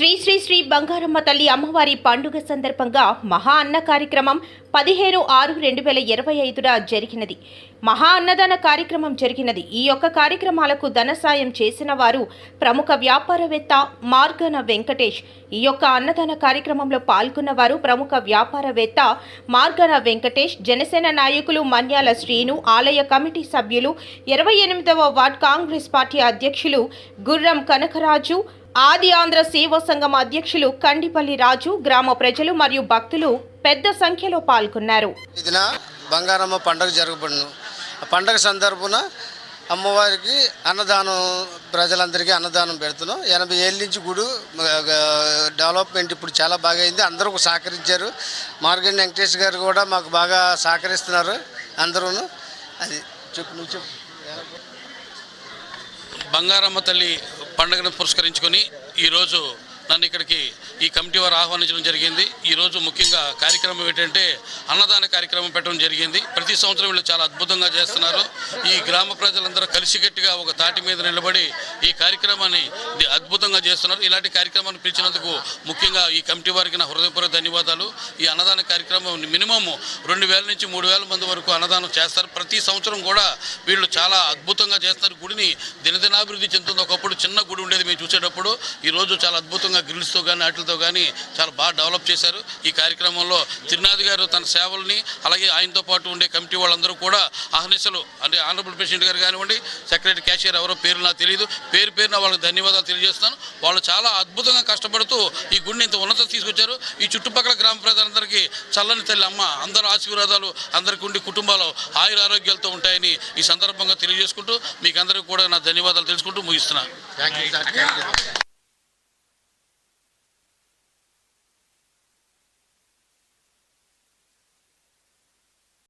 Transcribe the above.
శ్రీ శ్రీ శ్రీ బంగారమ్మ తల్లి అమ్మవారి పండుగ సందర్భంగా మహా అన్న కార్యక్రమం పదిహేను ఆరు రెండు వేల ఇరవై ఐదున జరిగినది. మహా అన్నదాన కార్యక్రమం జరిగినది. ఈ యొక్క కార్యక్రమాలకు ధన సాయం చేసిన వారు ప్రముఖ వ్యాపారవేత్త మార్గన వెంకటేష్. ఈ యొక్క అన్నదాన కార్యక్రమంలో పాల్గొన్న వారు ప్రముఖ వ్యాపారవేత్త మార్గన వెంకటేష్ జనసేన నాయకులు మన్యాల శ్రీను ఆలయ కమిటీ సభ్యులు ఇరవై ఎనిమిదవ వార్డ్ కాంగ్రెస్ పార్టీ అధ్యక్షులు గుర్రం కనకరాజు ఆది ఆంధ్ర సేవా సంఘం అధ్యక్షులు కండిపల్లి రాజు గ్రామ ప్రజలు మరియు భక్తులు పెద్ద సంఖ్యలో పాల్గొన్నారు. ఇదిన బంగారమ్మ పండుగ జరగబడును. ఆ పండుగ సందర్భన అమ్మవారికి అన్నదానం ప్రజలందరికీ అన్నదానం పెడుతున్నాం. ఎనభై ఏళ్ళ నుంచి గుడి డెవలప్మెంట్ ఇప్పుడు చాలా బాగా అయింది. అందరూ సహకరించారు. మార్గన్ వెంకటేష్ గారు కూడా మాకు బాగా సహకరిస్తున్నారు అందరూను. అది చెప్పు నువ్వు చెప్పు. బంగారమ్మ తల్లి పండుగను పురస్కరించుకొని ఈరోజు నన్ను ఇక్కడికి ఈ కమిటీ వారు ఆహ్వానించడం జరిగింది. ఈరోజు ముఖ్యంగా కార్యక్రమం ఏంటంటే అన్నదాన కార్యక్రమం పెట్టడం జరిగింది. ప్రతి సంవత్సరం వీళ్ళు చాలా అద్భుతంగా చేస్తున్నారు. ఈ గ్రామ ప్రజలందరూ కలిసికట్టుగా ఒక తాటి మీద నిలబడి ఈ కార్యక్రమాన్ని ఇది అద్భుతంగా చేస్తున్నారు. ఇలాంటి కార్యక్రమాన్ని పిలిచినందుకు ముఖ్యంగా ఈ కమిటీ వారికి నా హృదయపూర్వక ధన్యవాదాలు. ఈ అన్నదాన కార్యక్రమం మినిమం రెండు వేల నుంచి మూడు వేల మంది వరకు అన్నదానం చేస్తారు. ప్రతి సంవత్సరం కూడా వీళ్ళు చాలా అద్భుతంగా చేస్తున్నారు. గుడిని దినదినాభివృద్ధి చెందుతుంది. ఒకప్పుడు చిన్న గుడి ఉండేది మేము చూసేటప్పుడు. ఈ రోజు చాలా అద్భుతంగా గ్రిల్స్తో కానీ వాటితో కానీ చాలా బాగా డెవలప్ చేశారు. ఈ కార్యక్రమంలో తిరునాథ్ గారు తన సేవల్ని అలాగే ఆయనతో పాటు ఉండే కమిటీ వాళ్ళందరూ కూడా ఆహ్నిసలు అంటే ఆనరబుల్ ప్రెసిడెంట్ గారు కానివ్వండి సెక్రటరీ క్యాషియర్ ఎవరో పేరు నాకు తెలియదు పేరు పేరున వాళ్ళకి ధన్యవాదాలు తెలియజేస్తున్నాను. వాళ్ళు చాలా అద్భుతంగా కష్టపడుతూ ఈ గుడిని ఇంత ఉన్నత తీసుకొచ్చారు. ఈ చుట్టుపక్కల గ్రామ ప్రజలందరికీ చల్లని తల్లి అమ్మ అందరూ ఆశీర్వాదాలు అందరికీ ఉండి కుటుంబాలు ఆయుర ఆరోగ్యాలతో ఉంటాయని ఈ సందర్భంగా తెలియజేసుకుంటూ మీకు అందరికీ కూడా నా ధన్యవాదాలు తెలుసుకుంటూ ముగిస్తున్నాను